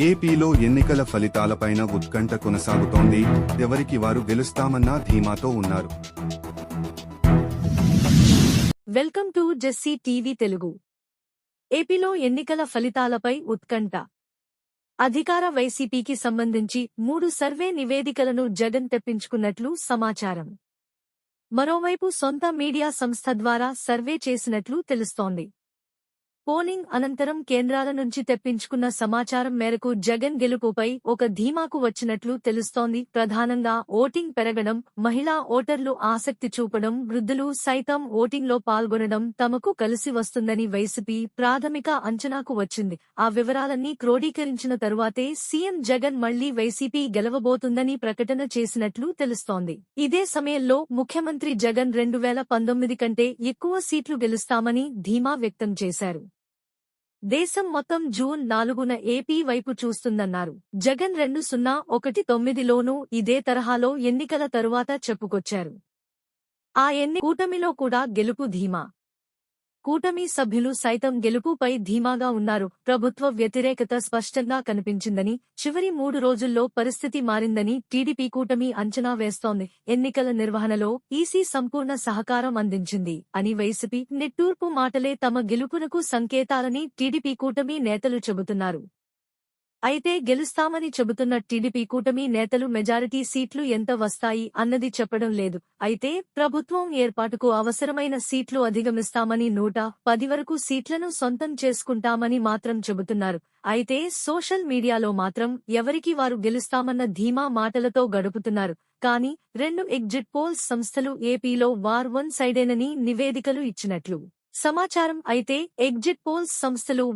ఏపీలో ఎన్నికల ఫలితాలపైన ఉత్కంఠ కొనసాగుతోంది. ఎవరికి వారు గెలుస్తామన్న ధీమాతో ఉన్నారు. Welcome to Jessie TV Telugu. ఏపీలో ఎన్నికల ఫలితాలపై ఉత్కంఠ. అధికార వైసీపీకి సంబంధించి మూడు సర్వే నివేదికలను జగన్ తెప్పించుకున్నట్లు సమాచారం. మరోవైపు సొంత మీడియా సంస్థ ద్వారా సర్వే చేసినట్లు తెలుస్తోంది. పోలింగ్ అనంతరం కేంద్రాల నుంచి తెప్పించుకున్న సమాచారం మేరకు జగన్ గెలుపుపై ఒక ధీమాకు వచ్చినట్లు తెలుస్తోంది. ప్రధానంగా ఓటింగ్ పెరగడం మహిళా ఓటర్లు ఆసక్తి చూపడం వృద్ధులు సైతం ఓటింగ్లో పాల్గొనడం తమకు కలిసి వస్తుందని వైసీపీ ప్రాథమిక అంచనాకు వచ్చింది. ఆ వివరాలన్నీ క్రోడీకరించిన తరువాతే సీఎం జగన్ మళ్ళీ వైసీపీ గెలవబోతుందని ప్రకటన చేసినట్లు తెలుస్తోంది. ఇదే సమయంలో ముఖ్యమంత్రి జగన్ రెండు వేల పంతొమ్మిది కంటే ఎక్కువ సీట్లు గెలుస్తామని ధీమా వ్యక్తం చేశారు. దేశం మొత్తం జూన్ నాలుగున ఏపీ వైపు చూస్తుందన్నారు. జగన్ రెండు సున్నా ఒకటి తొమ్మిదిలోనూ ఇదే తరహాలో ఎన్నికల తరువాత చెప్పుకొచ్చారు. ఆ ఎన్ని కూటమిలో కూడా గెలుపు ధీమా? కూటమి సభ్యులు సైతం గెలుపుపై ధీమాగా ఉన్నారు. ప్రభుత్వ వ్యతిరేకత స్పష్టంగా కనిపించిందని చివరి మూడు రోజుల్లో పరిస్థితి మారిందని టీడీపీ కూటమి అంచనా వేస్తోంది. ఎన్నికల నిర్వహణలో ఈసీ సంపూర్ణ సహకారం అందించింది అని వైసీపీ నిట్టూర్పు మాటలే తమ గెలుపునకు సంకేతాలని టీడీపీ కూటమి నేతలు చెబుతున్నారు. అయితే గెలుస్తామని చెబుతున్న టీడీపీ కూటమి నేతలు మెజారిటీ సీట్లు ఎంత వస్తాయి అన్నది చెప్పడం లేదు. అయితే ప్రభుత్వం ఏర్పాటుకు అవసరమైన సీట్లు అధిగమిస్తామని నూట పది వరకు సీట్లను సొంతం చేసుకుంటామని మాత్రం చెబుతున్నారు. అయితే సోషల్ మీడియాలో మాత్రం ఎవరికి వారు గెలుస్తామన్న ధీమా మాటలతో గడుపుతున్నారు. కానీ రెండు ఎగ్జిట్ పోల్స్ సంస్థలు ఏపీలో వార్ వన్ సైడేనని నివేదికలు ఇచ్చినట్లు సమాచారం. అయితే ఎగ్జిట్ పోల్స్ సంస్థలు